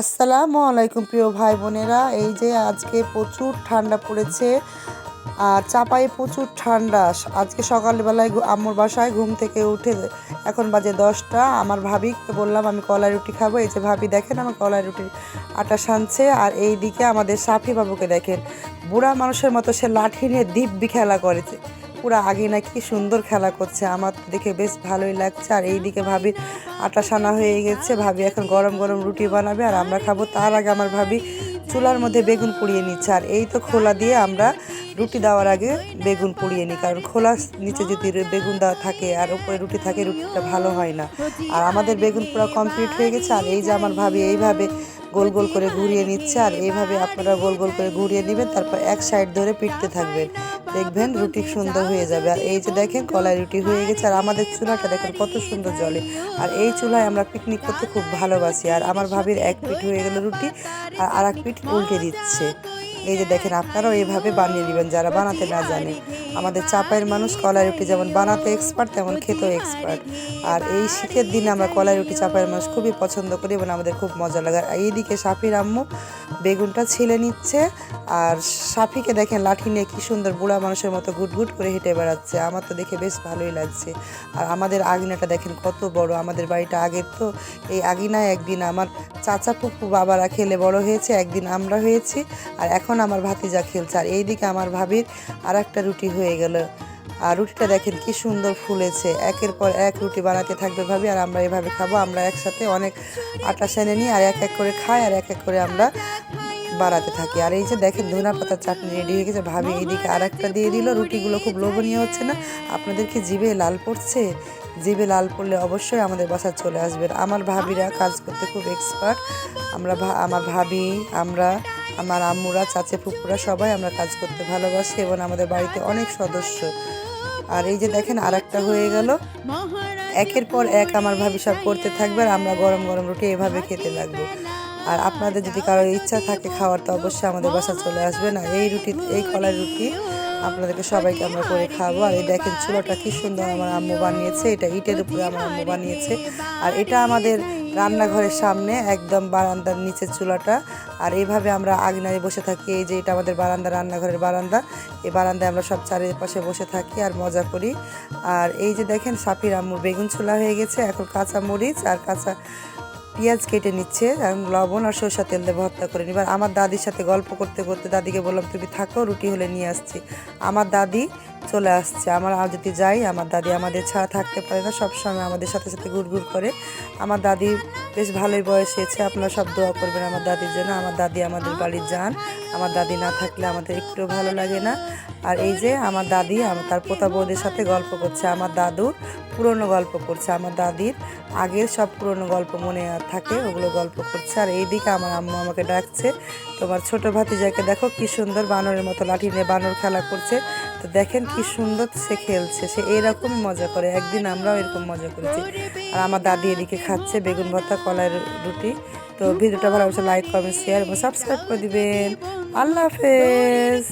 আসসালামু আলাইকুম প্রিয় ভাই বোনেরা। এই যে আজকে প্রচুর ঠান্ডা পড়েছে আর চাপাই প্রচুর ঠান্ডা। আজকে সকালবেলায় আম্মুর বাসায় ঘুম থেকে উঠে এখন বাজে দশটা। আমার ভাবিকে বললাম, আমি কলাই রুটি খাব। এই যে ভাবি দেখেন, আমার কলাই রুটির আটা সানছে। আর এই দিকে আমাদের সাফি বাবুকে দেখেন। বুড়া মানুষের মতো সে লাঠি নিয়ে দিব্যি খেলা করেছে। পুরা আগে নাকি সুন্দর খেলা করছে। আমার দেখে বেশ ভালোই লাগছে। আর এইদিকে ভাবি আটা সানা হয়ে গেছে। ভাবি এখন গরম গরম রুটি বানাবে আর আমরা খাব। তার আগে আমার ভাবি চুলার মধ্যে বেগুন পুড়িয়ে নিচ্ছে। আর এই তো খোলা দিয়ে আমরা রুটি দেওয়ার আগে বেগুন পুড়িয়ে নিই। কারণ খোলা নিচে যদি বেগুন দেওয়া থাকে আর উপরে রুটি থাকে, রুটিটা ভালো হয় না। আর আমাদের বেগুন পুরো কমপ্লিট হয়ে গেছে। আর এই যে আমার ভাবি এইভাবে গোল গোল করে ঘুরিয়ে নিচ্ছে। আর এইভাবে আপনারা গোল গোল করে ঘুরিয়ে নেবেন। তারপর এক সাইড ধরে পিটতে থাকবেন। দেখবেন রুটি সুন্দর হয়ে যাবে। আর এই যে দেখেন, কলাই রুটি হয়ে গেছে, আর আমাদের চুলাটা দেখেন কত সুন্দর জলে আর এই চুলায় আমরা পিকনিক করতে খুব ভালোবাসি। আর আমার ভাবির এক পিঠ হয়ে গেল রুটি, আর আর এক পিঠ উল্টে দিচ্ছে। এই যে দেখেন, আপনারাও এইভাবে বানিয়ে নেবেন যারা বানাতে না জানে। আমাদের চাপাইয়ের মানুষ কলাই রুটি যেমন বানাতে এক্সপার্ট তেমন খেতেও এক্সপার্ট আর এই শীতের দিনে আমরা কলাই রুটি চাপাইয়ের মানুষ খুবই পছন্দ করি এবং আমাদের খুব মজা লাগে। আর এইদিকে সাফির আম্মু বেগুনটা ছিলে নিচ্ছে, আর সাফিকে দেখেন লাঠি নিয়ে কী সুন্দর বুড়া মানুষের মতো গুটগুট করে হেঁটে বেড়াচ্ছে। আমার তো দেখে বেশ ভালোই লাগছে। আর আমাদের আগিনাটা দেখেন কত বড়, আমাদের বাড়িটা আগের তো। এই আগিনায় একদিন আমার চাচা ফুপু বাবারা খেলে বড় হয়েছে, একদিন আমরা হয়েছি। আর এখন আমার ভাতিজা খেলছে, আর এইদিকে আমার ভাবির আর একটা রুটি হয়ে গেল। আর রুটিটা দেখেন কি সুন্দর ফুলেছে। একের পর এক রুটি বানাতে থাকবে ভাবি, আর আমরা এভাবে খাব। আমরা একসাথে অনেক আটা সেনে নিই আর এক এক করে খাই, আর এক এক করে আমরা বাড়াতে থাকি। আর এই যে দেখেন ধনা পাতার চাটনি রেডি হয়ে গেছে। ভাবি এইদিকে আর একটা দিয়ে দিল। রুটিগুলো খুব লোভনীয় হচ্ছে না? আপনাদের কি জিভে লাল পড়ছে? জিভে লাল পড়লে অবশ্যই আমাদের বাসায় চলে আসবেন। আমার ভাবিরা কাজ করতে খুব এক্সপার্ট আমরা আমার ভাবি, আমরা আমার আম্মুরা, চাচে ফুপুরা সবাই আমরা কাজ করতে ভালোবাসি এবং আমাদের বাড়িতে অনেক সদস্য। আর এই যে দেখেন আর একটা হয়ে গেল। একের পর এক আমার ভাবি সব করতে থাকবে আর আমরা গরম গরম রুটি এভাবে খেতে লাগবো। আর আপনাদের যদি কারোর ইচ্ছা থাকে খাওয়ার, তো অবশ্যই আমাদের বাসা চলে আসবে না। এই রুটি, এই কলাই রুটি আপনাদেরকে সবাইকে আমরা করে খাব আর এই দেখেন, চুলোটা কি সুন্দর আমার আম্মু বানিয়েছে। এটা ইটের উপরে আমার আম্মু বানিয়েছে। আর এটা আমাদের রান্নাঘরের সামনে একদম বারান্দার নিচে চুলাটা। আর এইভাবে আমরা আগনায় বসে থাকি, এই যে এটা আমাদের বারান্দা, রান্নাঘরের বারান্দা। এই বারান্দায় আমরা সব চারিপাশে বসে থাকি আর মজা করি। আর এই যে দেখেন সাপির আম্মুর বেগুন চুলা হয়ে গেছে, এখন কাঁচা মরিচ আর কাঁচা পেঁয়াজ কেটে নিচ্ছে লবণ আর সরষা তেল দিয়ে ভর্তা করে নিবার আমার দাদির সাথে গল্প করতে করতে দাদিকে বললাম, তুমি থাকো, রুটি হলে নিয়ে আসছি। আমার দাদি চলে আসছে। আমার যদি যাই, আমার দাদি আমাদের ছাড়া থাকতে পারে না। সবসময় আমাদের সাথে সাথে ঘুরঘুর করে। আমার দাদি বেশ ভালোই বয়স হয়েছে আপনারা সব দোয়া করবেন আমার দাদির জন্য। আমার দাদি আমাদের বাড়ির যান আমার দাদি না থাকলে আমাদের একটু ভালো লাগে না। আর এই যে আমার দাদি, আমার তার পোতা বৌদের সাথে গল্প করছে। আমার দাদুর পুরনো গল্প করছে। আমার দাদির আগের সব পুরনো গল্প মনে থাকে। ওগুলো গল্প করছে। আর এইদিকে আমার আম্মু আমাকে ডাকছে। তোমার ছোট ভাতিজাকে দেখো কি সুন্দর বানরের মতো লাঠি নিয়ে বানর খেলা করছে। তো দেখেন কি সুন্দর সে খেলছে, সে এরকম মজা করে, একদিন আমরাও এরকম মজা করেছি। আর আমার দাদি এদিকে খাচ্ছে বেগুন ভর্তা, কলার রুটি। তো ভিডিওটা ভালো অবশ্যই লাইক কমেন্ট শেয়ার এবং সাবস্ক্রাইব করে দিবেন। আল্লাহ হাফেজ।